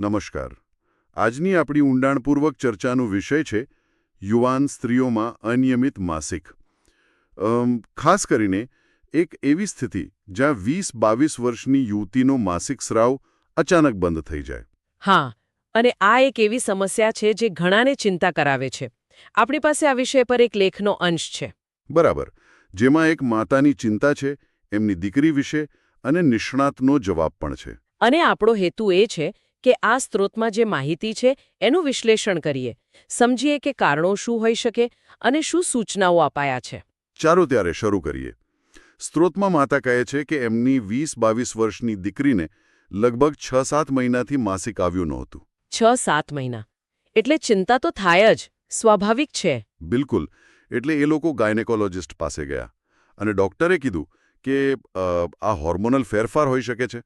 નમસ્કાર. આજની આપણી ઊંડાણપૂર્વક ચર્ચાનો વિષય છે યુવાન સ્ત્રીઓમાં અનિયમિત માસિક. ખાસ કરીને એક એવી સ્થિતિ જ્યાં વીસ બાવીસ વર્ષની યુવતીનો માસિક સ્રાવ અચાનક બંધ થઈ જાય. હા અને આ એક એવી સમસ્યા છે જે ઘણાને ચિંતા કરાવે છે. આપણી પાસે આ વિષય પર એક લેખનો અંશ છે. બરાબર. જેમાં એક માતાની ચિંતા છે એમની દીકરી વિશે અને નિષ્ણાતનો જવાબ પણ છે. અને આપણો હેતુ એ છે કે આ સ્ત્રોતમાં જે માહિતી છે એનું વિશ્લેષણ કરીએ. સમજીએ કે કારણો શું હોઈ શકે અને શું સૂચનાઓ અપાયા છે. ચાલો ત્યારે શરૂ કરીએ. સ્ત્રોતમાં માતા કહે છે કે એમની વીસ બાવીસ વર્ષની દીકરીને લગભગ છ સાત મહિનાથી માસિક આવ્યું નહોતું. છ સાત મહિના. એટલે ચિંતા તો થાય જ. સ્વાભાવિક છે. બિલકુલ. એટલે એ લોકો ગાયનેકોલોજિસ્ટ પાસે ગયા અને ડોક્ટરે કીધું કે આ હોર્મોનલ ફેરફાર હોઈ શકે છે.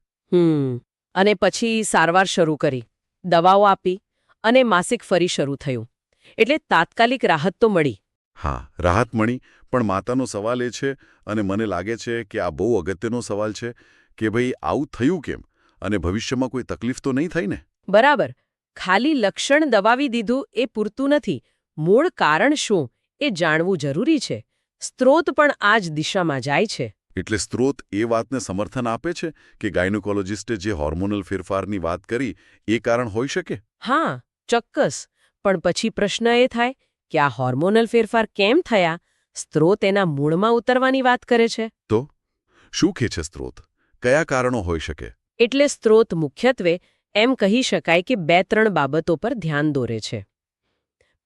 અને પછી સારવાર શરૂ કરી દવાઓ આપી અને માસિક ફરી શરૂ થયું. એટલે તાત્કાલિક રાહત તો મળી. હા રાહત મળી પણ માતાનો સવાલ એ છે અને મને લાગે છે કે આ બહુ અગત્યનો સવાલ છે કે ભાઈ આવું થયું કેમ? અને ભવિષ્યમાં કોઈ તકલીફ તો નહીં થઈ ને? બરાબર. ખાલી લક્ષણ દબાવી દીધું એ પૂરતું નથી. મૂળ કારણ શું એ જાણવું જરૂરી છે. સ્ત્રોત પણ આ જ દિશામાં જાય છે. એટલે સ્ત્રોત એ વાતને સમર્થન આપે છે કે ગાયનોકોલોજિસ્ટે જે હોર્મોનલ ફેરફારની વાત કરી એ કારણ હોઈ શકે? હા ચોક્કસ. પણ પછી પ્રશ્ન એ થાય કે આ હોર્મોનલ ફેરફાર કેમ થયા? સ્ત્રોત એના મૂળમાં ઉતરવાની વાત કરે છે? તો? શું કે છે સ્ત્રોત? કયા કારણો હોઈ શકે? એટલે સ્ત્રોત મુખ્યત્વે એમ કહી શકાય કે બે ત્રણ બાબતો પર ધ્યાન દોરે છે.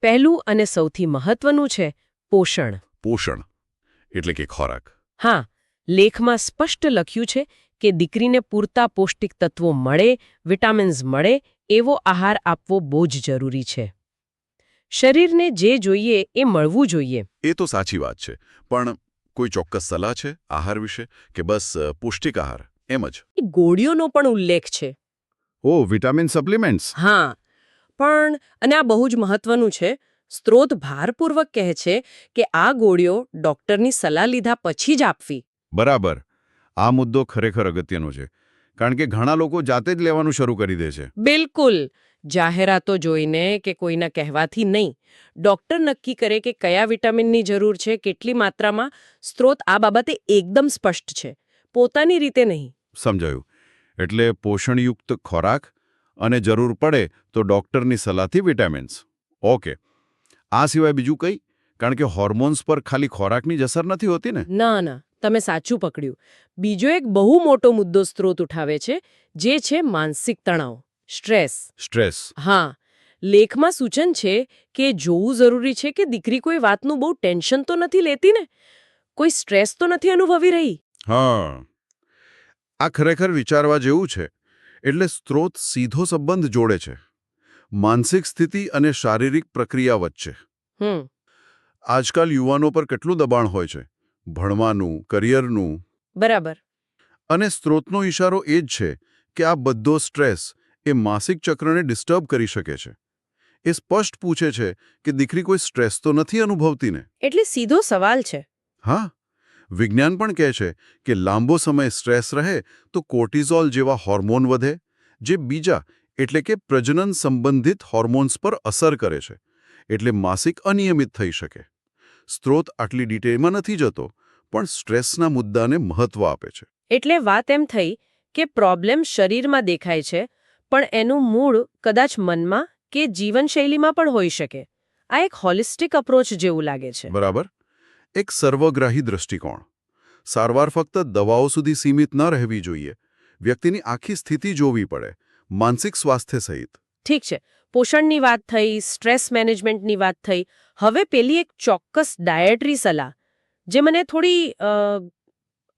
પહેલું અને સૌથી મહત્વનું છે પોષણ. પોષણ. એટલે કે ખોરાક. હા લેખમાં સ્પષ્ટ લખ્યું છે કે દીકરીને પૂરતા પૌષ્ટિક તત્વો મળે વિટામિન્સ મળે એવો આહાર આપવો બહુ જ જરૂરી છે. શરીરને જે જોઈએ એ મળવું જોઈએ. એ તો સાચી વાત છે પણ કોઈ ચોક્કસ સલાહ છે આહાર વિશે? કે બસ પૌષ્ટિક આહાર એમ જ? ગોળીઓનો પણ ઉલ્લેખ છે. ઓ વિટામિન સપ્લિમેન્ટ્સ? હા પણ અને આ બહુ જ મહત્વનું છે સ્ત્રોત ભારપૂર્વક કહે છે કે આ ગોળીઓ ડોક્ટરની સલાહ લીધા પછી જ આપવી. બરાબર. આ મુદ્દો ખરેખર અગત્યનો છે. કારણ કે ઘણા લોકો જાતે જ લેવાનું શરૂ કરી દે છે. બિલકુલ. જાહેરાતો જોઈને કે કોઈના કહેવાથી નહીં. ડોક્ટર નક્કી કરે કે કયા વિટામિનની જરૂર છે કેટલી માત્રામાં. સ્ત્રોત આ બાબતે એકદમ સ્પષ્ટ છે. પોતાની રીતે નહીં. સમજાયું. એટલે પોષણયુક્ત ખોરાક અને જરૂર પડે તો ડોક્ટરની સલાહથી વિટામિન્સ. ઓકે. આ સિવાય બીજું કંઈ? કારણ કે હોર્મોન્સ પર ખાલી ખોરાકની જ અસર નથી હોતી ને? ના ના. તમે સાચું પકડ્યું. બીજો એક બહુ મોટો મુદ્દો સ્ત્રોત ઉઠાવે છે જે છે માનસિક તણાવ સ્ટ્રેસ. સ્ટ્રેસ. હા. લેખમાં સૂચન છે કે જોવું જરૂરી છે કે દીકરી કોઈ વાતનું બહુ ટેન્શન તો નથી લેતી ને? કોઈ સ્ટ્રેસ તો નથી અનુભવી રહી? હા. આ ખરેખર વિચારવા જેવું છે એટલે સ્ત્રોત સીધો સંબંધ જોડે છે. માનસિક સ્થિતિ અને શારીરિક પ્રક્રિયા વચ્ચે. આજકાલ યુવાનો પર કેટલું દબાણ હોય છે? ભણવાનું કરિયરનું. બરાબર. અને સ્ત્રોતનો ઇશારો એ જ છે કે આ બધો સ્ટ્રેસ એ માસિક ચક્રને ડિસ્ટર્બ કરી શકે છે. એ સ્પષ્ટ પૂછે છે કે દીકરી કોઈ સ્ટ્રેસ તો નથી અનુભવતી ને? એટલે સીધો સવાલ છે. હા. વિજ્ઞાન પણ કહે છે કે લાંબો સમય સ્ટ્રેસ રહે તો કોર્ટિઝોલ જેવા હોર્મોન વધે જે બીજા એટલે કે પ્રજનન સંબંધિત હોર્મોન્સ પર અસર કરે છે એટલે માસિક અનિયમિત થઈ શકે. સ્ત્રોત આટલી ડિટેલમાં નથી જતો પણ સ્ટ્રેસના મુદ્દાને મહત્વ આપે છે. એટલે વાત એમ થઈ કે પ્રોબ્લેમ શરીરમાં દેખાય છે પણ એનું મૂળ કદાચ મનમાં કે જીવનશૈલીમાં પણ હોઈ શકે. આ એક હોલિસ્ટિક અપ્રોચ જેવું લાગે છે. બરાબર? એક સર્વગ્રાહી દૃષ્ટિકોણ સારવાર ફક્ત દવાઓ સુધી સીમિત ન રહેવી જોઈએ. વ્યક્તિની આખી સ્થિતિ જોવી પડે માનસિક સ્વાસ્થ્ય સહિત. ઠીક છે. પોષણની વાત થઈ સ્ટ્રેસ મેનેજમેન્ટની વાત થઈ હવે પેલી એક ચોક્કસ ડાયટરી સલાહ જે મને થોડી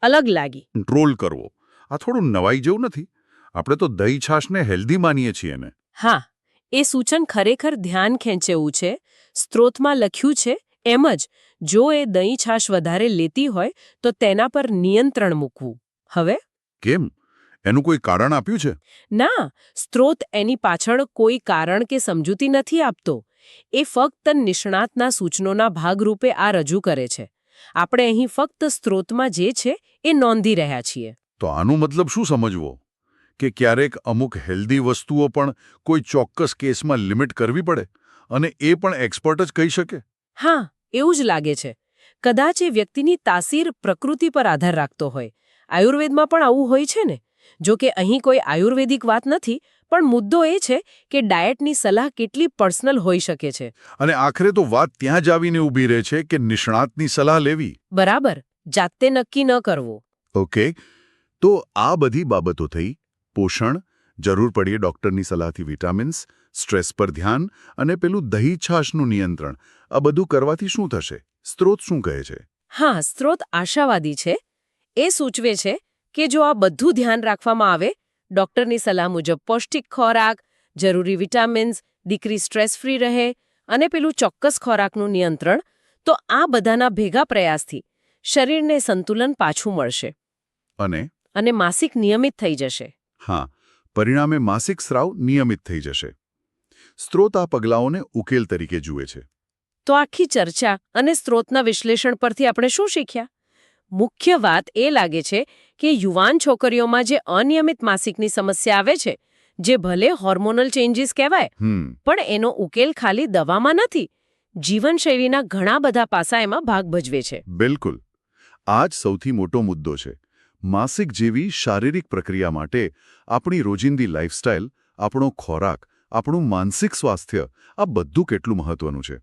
અલગ લાગી. ડ્રોલ કરવો. આ થોડું નવાઈ જેવું નથી. આપણે તો દહીં છાશને હેલ્ધી માનીએ છીએ ને હા એ સૂચન ખરેખર ધ્યાન ખેંચેવું છે સ્ત્રોતમાં લખ્યું છે એમ જ જો એ દહીં છાશ વધારે લેતી હોય તો તેના પર નિયંત્રણ મૂકવું. હવે? કેમ? એનું કોઈ કારણ આપ્યું છે? ના સ્ત્રોત એની પાછળ કોઈ કારણ કે સમજૂતી નથી આપતો. એ ફક્ત નિષ્ણાતના સૂચનોના ભાગરૂપે આ રજૂ કરે છે. આપણે અહીં ફક્ત સ્ત્રોતમાં જે છે એ નોંધી રહ્યા છીએ. તો આનું મતલબ શું સમજવો? કે ક્યારેક અમુક હેલ્ધી વસ્તુઓ પણ કોઈ ચોક્કસ કેસમાં લિમિટ કરવી પડે અને એ પણ એક્સપર્ટ જ કહી શકે? હા એવું જ લાગે છે. કદાચ એ વ્યક્તિની તાસીર પ્રકૃતિ પર આધાર રાખતો હોય. આયુર્વેદમાં પણ આવું હોય છે ને? જો કે અહીં કોઈ આયુર્વેદિક વાત નથી પણ મુદ્દો એ છે કે ડાયટની સલાહ કેટલી પર્સનલ હોઈ શકે છે. અને આખરે તો વાત ત્યાં જ આવીને ઊભી રહે છે કે નિષ્ણાતની સલાહ લેવી. બરાબર જાતે નક્કી ન કરવું. ઓકે તો આ બધી બાબતો થઈ. પોષણ જરૂર પડીએ ડૉક્ટરની સલાહથી વિટામિન્સ સ્ટ્રેસ પર ધ્યાન અને પેલું દહીં છાશનું નિયંત્રણ. આ બધું કરવાથી શું થશે? સ્ત્રોત શું કહે છે? હા સ્ત્રોત આશાવાદી છે. એ સૂચવે છે કે જો આ બધું ધ્યાન રાખવામાં આવે ડોક્ટરની સલાહ મુજબ પૌષ્ટિક ખોરાક જરૂરી વિટામિન્સ દીકરી સ્ટ્રેસ ફ્રી રહે અને પેલું ચોક્કસ ખોરાકનું નિયંત્રણ તો આ બધાના ભેગા પ્રયાસથી શરીરને સંતુલન પાછું મળશે. અને? અને માસિક નિયમિત થઈ જશે. હા પરિણામે માસિક સ્રાવ નિયમિત થઈ જશે. સ્ત્રોત આ પગલાઓને ઉકેલ તરીકે જુએ છે. તો આખી ચર્ચા અને સ્ત્રોતના વિશ્લેષણ પરથી આપણે શું શીખ્યા? મુખ્ય વાત એ લાગે છે કે યુવાન છોકરીઓમાં જે અનિયમિત માસિકની સમસ્યા આવે છે જે ભલે હોર્મોનલ ચેન્જીસ કહેવાય પણ એનો ઉકેલ ખાલી દવામાં નથી. જીવનશૈલીના ઘણા બધા પાસા એમાં ભાગ ભજવે છે. બિલકુલ. આ જ સૌથી મોટો મુદ્દો છે. માસિક જેવી શારીરિક પ્રક્રિયા માટે આપણી રોજિંદી લાઇફસ્ટાઇલ આપણો ખોરાક આપણું માનસિક સ્વાસ્થ્ય આ બધું કેટલું મહત્વનું છે.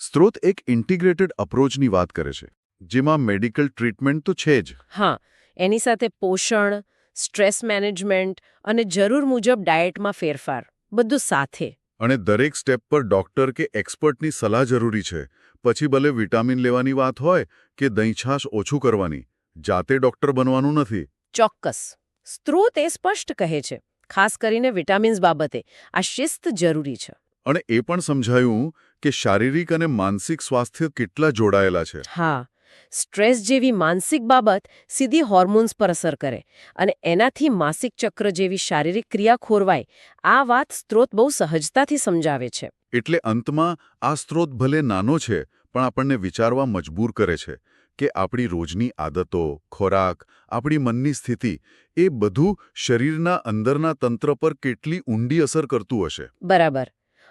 સ્ત્રોત એક ઇન્ટિગ્રેટેડ અપ્રોચની વાત કરે છે. જેમાં મેડિકલ ટ્રીટમેન્ટ તો છે જ. હા એની સાથે પોષણ સ્ટ્રેસ મેનેજમેન્ટ અને જરૂર મુજબ ડાયટમાં ફેરફાર બધું સાથે. અને દરેક સ્ટેપ પર ડોક્ટર કે એક્સપર્ટની સલાહ જરૂરી છે. પછી ભલે વિટામિન લેવાની વાત હોય કે દહીંછાશ ઓછું કરવાની જાતે ડોક્ટર બનવાનું નથી. ચોક્કસ. સ્ત્રોત એ સ્પષ્ટ કહે છે ખાસ કરીને વિટામિન્સ બાબતે. આ શિસ્ત જરૂરી છે. અને એ પણ સમજાયું કે શારીરિક અને માનસિક સ્વાસ્થ્ય કેટલા જોડાયેલા છે. હા સ્ટ્રેસ જેવી માનસિક બાબત સીધી હોર્મોન્સ પર અસર કરે અને એનાથી માસિક ચક્ર જેવી શારીરિક ક્રિયા ખોરવાય. આ વાત સ્ત્રોત બહુ સહજતાથી સમજાવે છે. એટલે અંતમાં આ સ્ત્રોત ભલે નાનો છે પણ આપણને વિચારવા મજબૂર કરે છે કે આપણી રોજની આદતો ખોરાક આપણી મનની સ્થિતિ એ બધું શરીરના અંદરના તંત્ર પર કેટલી ઊંડી અસર કરતું હશે. બરાબર.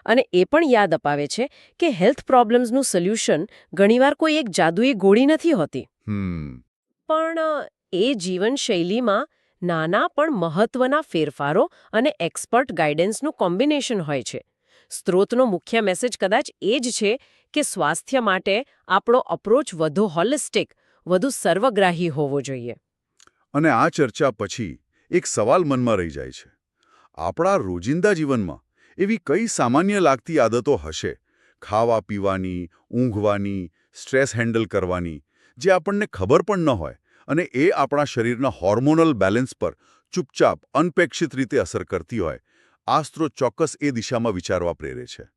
અને એ પણ યાદ અપાવે છે કે હેલ્થ પ્રોબ્લેમ્સનું સોલ્યુશન ઘણીવાર કોઈ એક જાદુઈ ગોળી નથી હોતી. પણ એ જીવનશૈલીમાં નાના પણ મહત્વના ફેરફારો અને એક્સપર્ટ ગાઈડન્સનું કોમ્બિનેશન હોય છે. સ્ત્રોતનો મુખ્ય મેસેજ કદાચ એ જ છે કે સ્વાસ્થ્ય માટે આપણો અપ્રોચ વધુ હોલિસ્ટિક વધુ સર્વગ્રાહી હોવો જોઈએ. અને આ ચર્ચા પછી એક સવાલ મનમાં રહી જાય છે. આપણા રોજિંદા જીવનમાં એવી કઈ સામાન્ય લાગતી આદતો હશે? ખાવા પીવાની, ઊંઘવાની, સ્ટ્રેસ હેન્ડલ કરવાની, જે આપણને ખબર પણ ન હોય અને એ આપણા શરીરના હોર્મોનલ બેલેન્સ પર ચૂપચાપ, અનપેક્ષિત રીતે અસર કરતી હોય, આ સ્ત્રોત ચોક્કસ એ દિશામાં વિચારવા પ્રેરે છે.